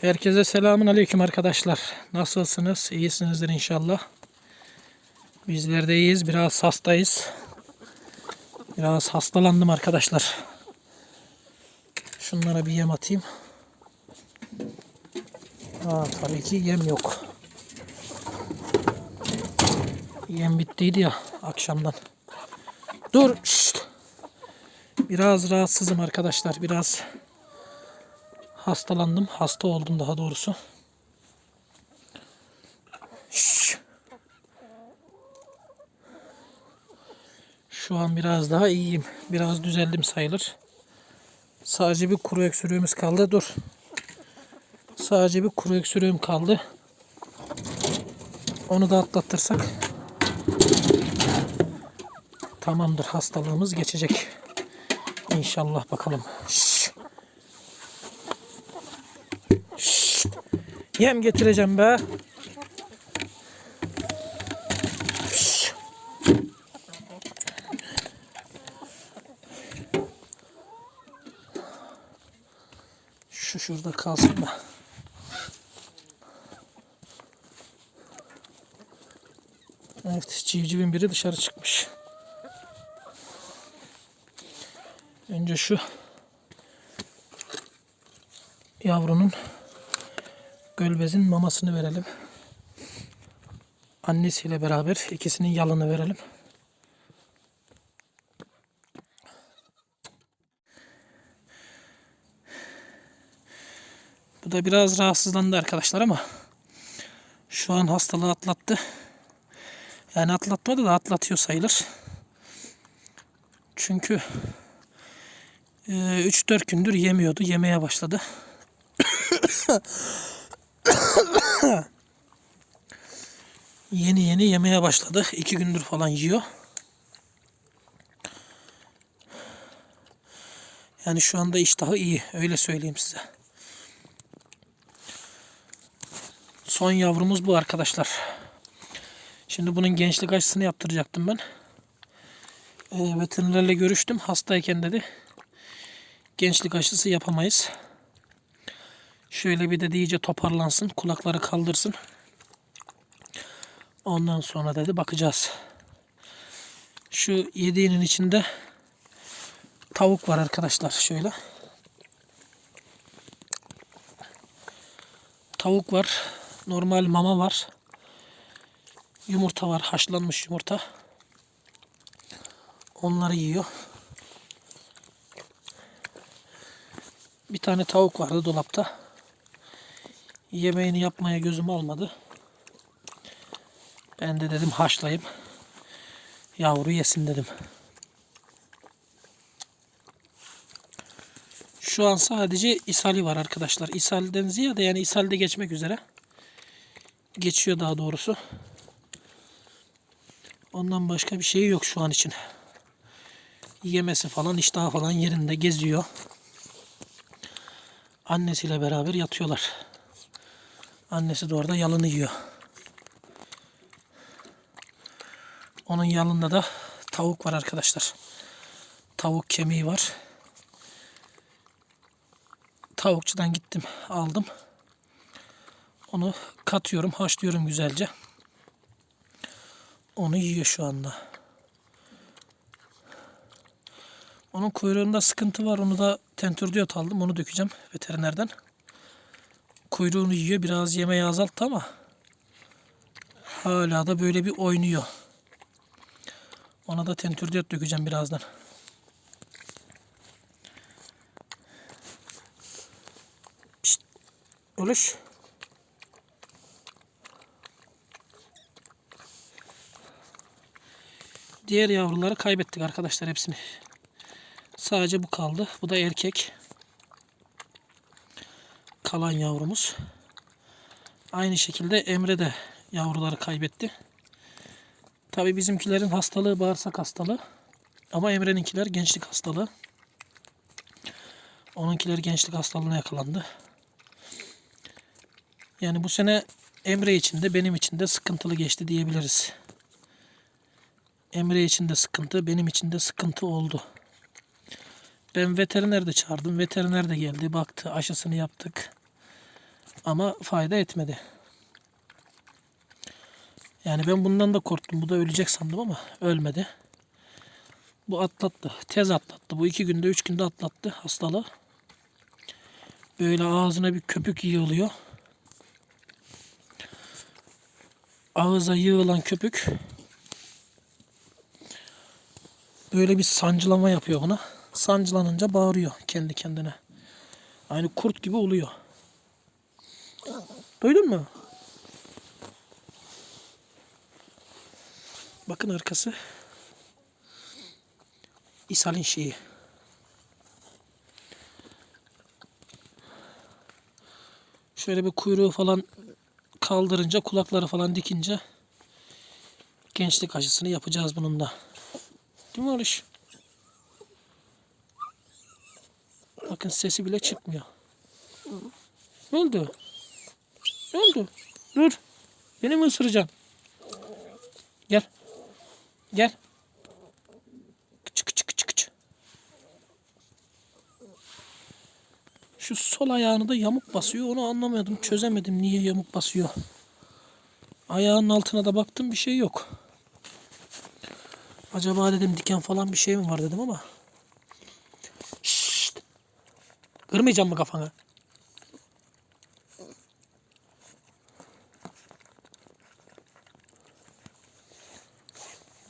Herkese selamun aleyküm arkadaşlar. Nasılsınız? İyisinizdir inşallah. Bizler de iyiyiz. Biraz hastayız. Biraz hastalandım arkadaşlar. Şunlara bir yem atayım. Aa, tabii ki yem yok. Yem bittiydi ya akşamdan. Dur. şşt. Biraz rahatsızım arkadaşlar. Biraz hastalandım. Hasta oldum daha doğrusu. Şu an biraz daha iyiyim. Biraz düzeldim sayılır. Sadece bir kuru öksürüğümüz kaldı. Dur. Sadece bir kuru öksürüğüm kaldı. Onu da atlatırsak tamamdır. Hastalığımız geçecek. İnşallah bakalım. Şşş. Yem getireceğim be. Şu şurada kalsın da. Evet, civcivin biri dışarı çıkmış. Önce şu yavrunun Gölbez'in mamasını verelim. Annesiyle beraber ikisinin yalını verelim. Bu da biraz rahatsızlandı arkadaşlar ama şu an hastalığı atlattı. Yani atlatmadı da atlatıyor sayılır. Çünkü 3-4 gündür yemiyordu. Yemeye başladı. yeni yeni yemeye başladı. İki gündür falan yiyor. Yani şu anda iştahı iyi. Öyle söyleyeyim size. Son yavrumuz bu arkadaşlar. Şimdi bunun gençlik aşısını yaptıracaktım ben. E, veterinerle görüştüm. Hastayken dedi. Gençlik aşısı yapamayız. Şöyle bir de iyice toparlansın. Kulakları kaldırsın. Ondan sonra dedi bakacağız. Şu yediğinin içinde tavuk var arkadaşlar. Şöyle. Tavuk var. Normal mama var. Yumurta var. Haşlanmış yumurta. Onları yiyor. Bir tane tavuk vardı dolapta. Yemeğini yapmaya gözüm almadı. Ben de dedim haşlayayım. Yavru yesin dedim. Şu an sadece ishali var arkadaşlar. İshalden ziyade yani ishalde geçmek üzere. Geçiyor daha doğrusu. Ondan başka bir şey yok şu an için. Yemesi falan iştahı falan yerinde geziyor. Annesiyle beraber yatıyorlar. Annesi de orada yalını yiyor. Onun yanında da tavuk var arkadaşlar. Tavuk kemiği var. Tavukçudan gittim aldım. Onu katıyorum haşlıyorum güzelce. Onu yiyor şu anda. Onun kuyruğunda sıkıntı var. Onu da tentürdiyot aldım. Onu dökeceğim veterinerden. Kuyruğunu yiyor. Biraz yemeği azalttı ama hala da böyle bir oynuyor. Ona da tentürdiyot dökeceğim birazdan. Pişt. Oluş. Diğer yavruları kaybettik arkadaşlar hepsini. Sadece bu kaldı. Bu da erkek. Kalan yavrumuz. Aynı şekilde Emre de yavruları kaybetti. Tabi bizimkilerin hastalığı bağırsak hastalığı. Ama Emre'ninkiler gençlik hastalığı. Onunkiler gençlik hastalığına yakalandı. Yani bu sene Emre için de benim için de sıkıntılı geçti diyebiliriz. Emre için de sıkıntı, benim için de sıkıntı oldu. Ben veteriner de çağırdım. Veteriner de geldi, baktı, aşısını yaptık. Ama fayda etmedi. Yani ben bundan da korktum. Bu da ölecek sandım ama ölmedi. Bu atlattı. Tez atlattı. Bu iki günde, üç günde atlattı hastalığı. Böyle ağzına bir köpük yığılıyor. Ağıza yığılan köpük böyle bir sancılama yapıyor buna. Sancılanınca bağırıyor kendi kendine. Aynı kurt gibi oluyor. Duydun mu? Bakın arkası. İshal'in şeyi. Şöyle bir kuyruğu falan kaldırınca, kulakları falan dikince gençlik aşısını yapacağız bunun da. Değil mi Oruç? Bakın sesi bile çıkmıyor. Ne oldu? Ne oldu? Dur. Beni mi ısıracaksın? Gel. Gel. Kıç kıç kıç kıç. Şu sol ayağını da yamuk basıyor. Onu anlamadım. Çözemedim niye yamuk basıyor. Ayağının altına da baktım bir şey yok. Acaba dedim diken falan bir şey mi var dedim ama. Şşt. Kırmayacağım mı kafanı?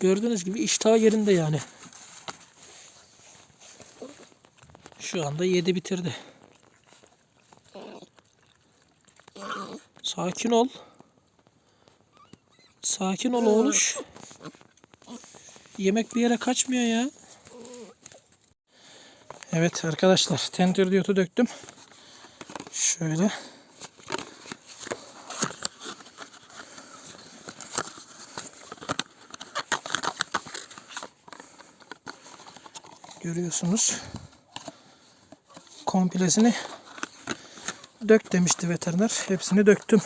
Gördüğünüz gibi iştah yerinde yani. Şu anda yedi bitirdi. Sakin ol. Sakin ol oğluş. Yemek bir yere kaçmıyor ya. Evet arkadaşlar tentür diyotu döktüm. Şöyle. Görüyorsunuz. Komplesini dök demişti veteriner. Hepsini döktüm.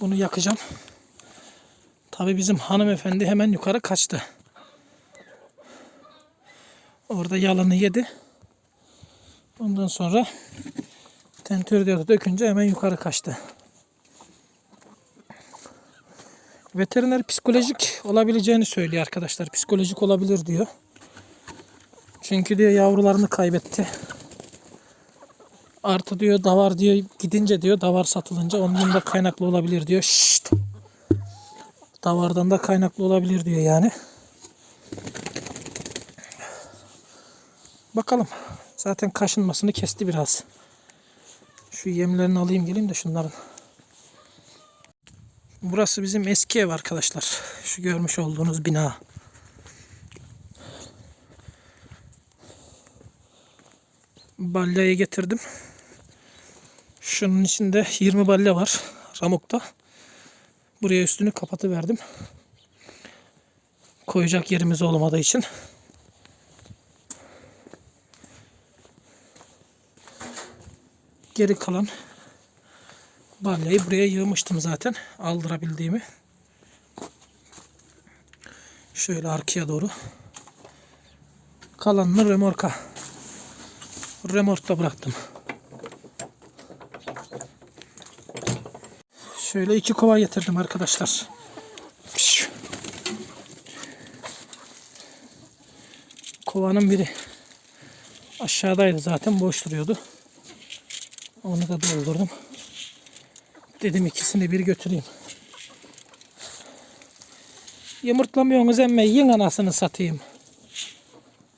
Bunu yakacağım. Tabi bizim hanımefendi hemen yukarı kaçtı. Orada yalanı yedi. Ondan sonra tentür diyordu dökünce hemen yukarı kaçtı. Veteriner psikolojik olabileceğini söylüyor arkadaşlar. Psikolojik olabilir diyor. Çünkü diyor yavrularını kaybetti. Artı diyor davar diyor gidince diyor davar satılınca ondan da kaynaklı olabilir diyor. Şşt. Davardan da kaynaklı olabilir diyor yani. Bakalım. Zaten kaşınmasını kesti biraz. Şu yemlerini alayım geleyim de şunların. Burası bizim eski ev arkadaşlar. Şu görmüş olduğunuz bina. Balyayı getirdim. Şunun içinde 20 balya var. Ramukta. Buraya üstünü kapatıverdim. Koyacak yerimiz olmadığı için. Geri kalan balyayı buraya yığmıştım zaten. Aldırabildiğimi. Şöyle arkaya doğru. Kalanını remorka. Remorkta bıraktım. Şöyle iki kova getirdim arkadaşlar. Kovanın biri aşağıdaydı zaten boş duruyordu. Onu da doldurdum. Dedim ikisini bir götüreyim. Yumurtlamıyorsunuz emme yiyin anasını satayım.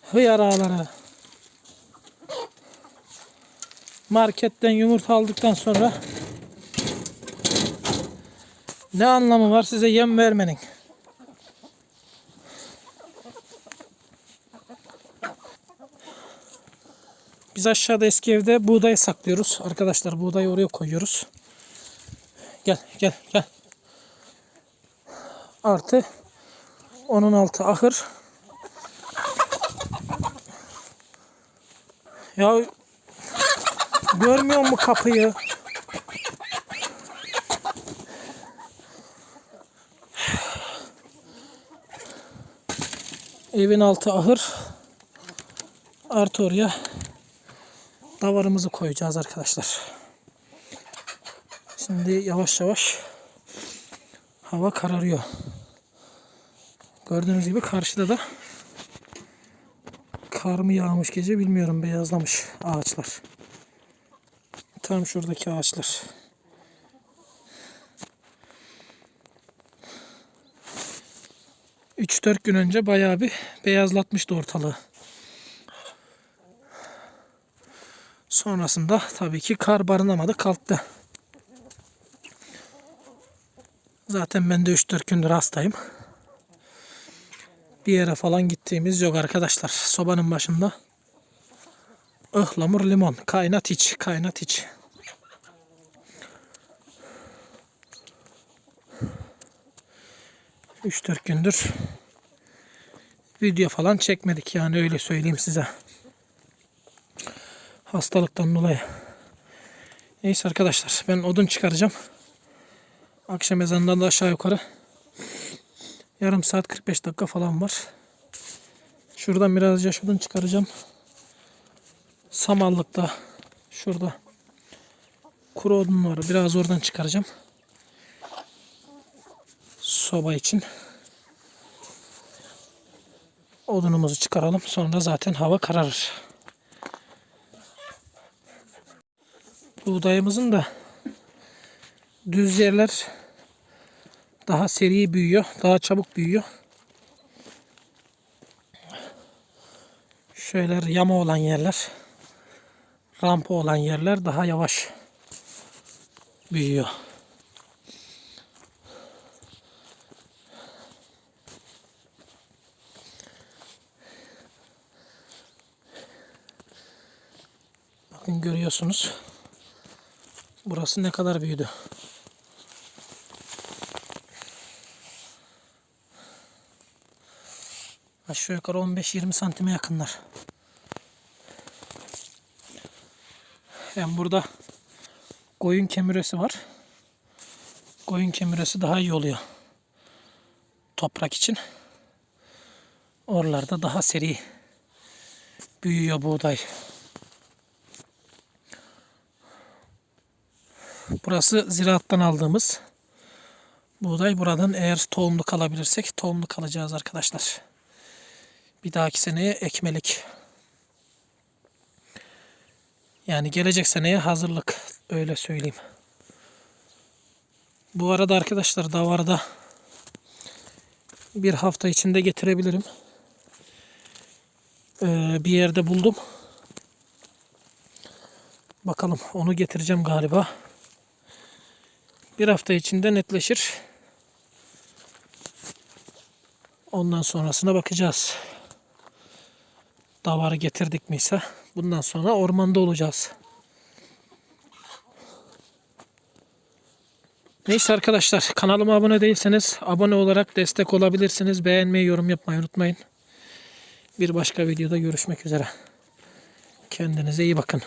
Hıyar ağları. Marketten yumurta aldıktan sonra ne anlamı var size yem vermenin? Biz aşağıda eski evde buğday saklıyoruz. Arkadaşlar buğdayı oraya koyuyoruz. Gel gel gel. Artı onun altı ahır. Ya görmüyor mu kapıyı? Evin altı ahır. Artı oraya davarımızı koyacağız arkadaşlar. Şimdi yavaş yavaş hava kararıyor. Gördüğünüz gibi karşıda da kar mı yağmış gece bilmiyorum beyazlamış ağaçlar. Tam şuradaki ağaçlar. Üç dört gün önce bayağı bir beyazlatmıştı ortalığı. Sonrasında tabii ki kar barınamadı kalktı. Zaten ben de 3-4 gündür hastayım. Bir yere falan gittiğimiz yok arkadaşlar. Sobanın başında ıhlamur limon. Kaynat iç, kaynat iç. Üç dört gündür video falan çekmedik yani öyle söyleyeyim size. Hastalıktan dolayı. Neyse arkadaşlar ben odun çıkaracağım. Akşam ezanından da aşağı yukarı yarım saat 45 dakika falan var. Şuradan biraz yaş odun çıkaracağım. Samallıkta şurada kuru odun var. Biraz oradan çıkaracağım. Soba için. Odunumuzu çıkaralım. Sonra zaten hava kararır. Buğdayımızın da düz yerler daha seri büyüyor. Daha çabuk büyüyor. Şöyle yama olan yerler, rampa olan yerler daha yavaş büyüyor. Bakın görüyorsunuz. Burası ne kadar büyüdü. Aşağı yukarı 15-20 santime yakınlar. Hem burada koyun kemiresi var. Koyun kemiresi daha iyi oluyor. Toprak için. Oralarda daha seri büyüyor buğday. Burası ziraattan aldığımız buğday. Buradan eğer tohumlu kalabilirsek tohumlu kalacağız arkadaşlar. Bir dahaki seneye ekmelik. Yani gelecek seneye hazırlık öyle söyleyeyim. Bu arada arkadaşlar davarda bir hafta içinde getirebilirim. Ee, bir yerde buldum. Bakalım onu getireceğim galiba. Bir hafta içinde netleşir. Ondan sonrasına bakacağız. Davarı getirdik mi ise bundan sonra ormanda olacağız. Neyse arkadaşlar kanalıma abone değilseniz abone olarak destek olabilirsiniz. Beğenmeyi, yorum yapmayı unutmayın. Bir başka videoda görüşmek üzere. Kendinize iyi bakın.